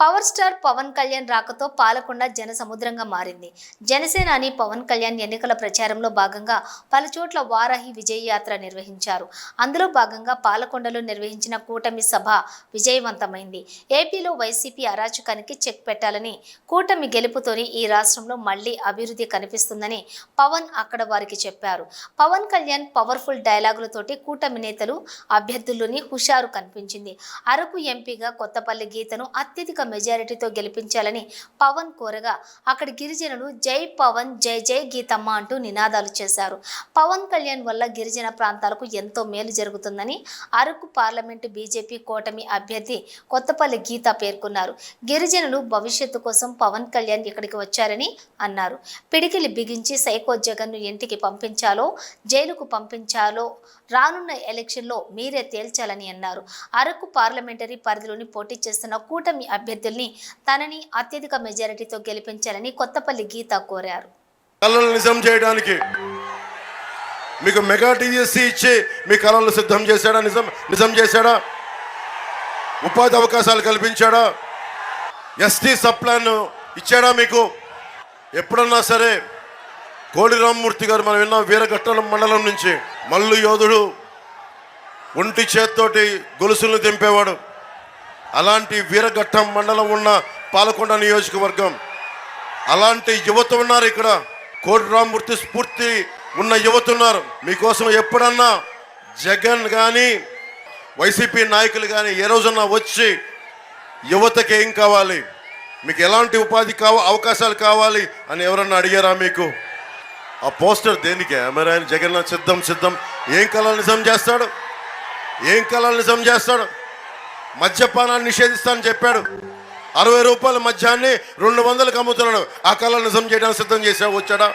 Power star Pawan Kalyan రాకతో పాలకొండ జన సముద్రంగా మారింది. జనసేనాని పవన్ కళ్యాణ్ ఎన్నికల ప్రచారంలో భాగంగా పలుచోట్ల వారాహి విజయ యాత్ర నిర్వహించారు. అందులో భాగంగా పాలకొండలో నిర్వహించిన కూటమి సభ విజయవంతమైంది. ఏపీలో వైసీపీ అరాచకానికి చెక్ పెట్టాలని కూటమి గెలుపుతోని ఈ రాష్ట్రంలో మళ్ళీ అభివృద్ధి కనిపిస్తుందని పవన్ అక్కడ వారికి చెప్పారు. పవన్ కళ్యాణ్ పవర్ఫుల్ డైలాగులతోటి కూటమి నేతలు అభ్యర్థుల్లోని హుషారు కనిపించింది. అరకు ఎంపీగా కొత్తపల్లి గీతను అత్యధిక మెజారిటీతో గెలిపించాలని పవన్ కోరగా అక్కడి గిరిజనులు జై పవన్ జై జై గీతమ్మ అంటూ నినాదాలు చేశారు. పవన్ కళ్యాణ్ వల్ల గిరిజన ప్రాంతాలకు ఎంతో మేలు జరుగుతుందని అరకు పార్లమెంటు బీజేపీ కూటమి అభ్యర్థి కొత్తపల్లి గీత పేర్కొన్నారు. గిరిజనులు భవిష్యత్తు కోసం పవన్ కళ్యాణ్ ఇక్కడికి వచ్చారని అన్నారు. పిడికిలి బిగించి సైకో జగన్ను ఇంటికి పంపించాలో జైలుకు పంపించాలో రానున్న ఎలక్షన్లో మీరే తేల్చాలని అన్నారు. అరకు పార్లమెంటరీ పరిధిలోని పోటీ చేస్తున్న కూటమి అభ్యర్థి అభ్యర్థుల్ని తనని అత్యధిక మెజారిటీతో గెలిపించాలని కొత్తపల్లి గీత కోరారు. కళలను నిజం చేయడానికి మీకు మెగా టీఎస్సీ ఇచ్చి మీ కళలు సిద్ధం చేశాడా? నిజం నిజం చేశాడా? ఉపాధి అవకాశాలు కల్పించాడా? ఎస్టీ సప్లాన్ ఇచ్చాడా మీకు? ఎప్పుడన్నా సరే కోడి రామ్మూర్తి గారు మనం విన్నాం వీరఘట్టల మండలం నుంచి. మల్లు యోధుడు ఒంటి చేత్తోటి గొలుసులను తెంపేవాడు. అలాంటి వీరఘట్టం మండలం ఉన్న పాలకొండ నియోజకవర్గం. అలాంటి యువత ఉన్నారు ఇక్కడ. కోటి స్ఫూర్తి ఉన్న యువత ఉన్నారు. మీకోసం ఎప్పుడన్నా జగన్ కానీ వైసీపీ నాయకులు కానీ ఏ రోజున్నా వచ్చి యువతకి ఏం కావాలి? మీకు ఎలాంటి ఉపాధి కావ అవకాశాలు కావాలి అని ఎవరన్నా అడిగారా మీకు? ఆ పోస్టర్ దేనికి? మరి ఆయన సిద్ధం సిద్ధం. ఏం కళలు నిజం చేస్తాడు? ఏం కళలు నిజం చేస్తాడు? మద్యపానాన్ని నిషేధిస్తానని చెప్పాడు. అరవై రూపాయల మద్యాన్ని రెండు వందలకు అమ్ముతున్నాడు. ఆ కళ నిజం చేయడానికి సిద్ధం చేసా వచ్చాడా?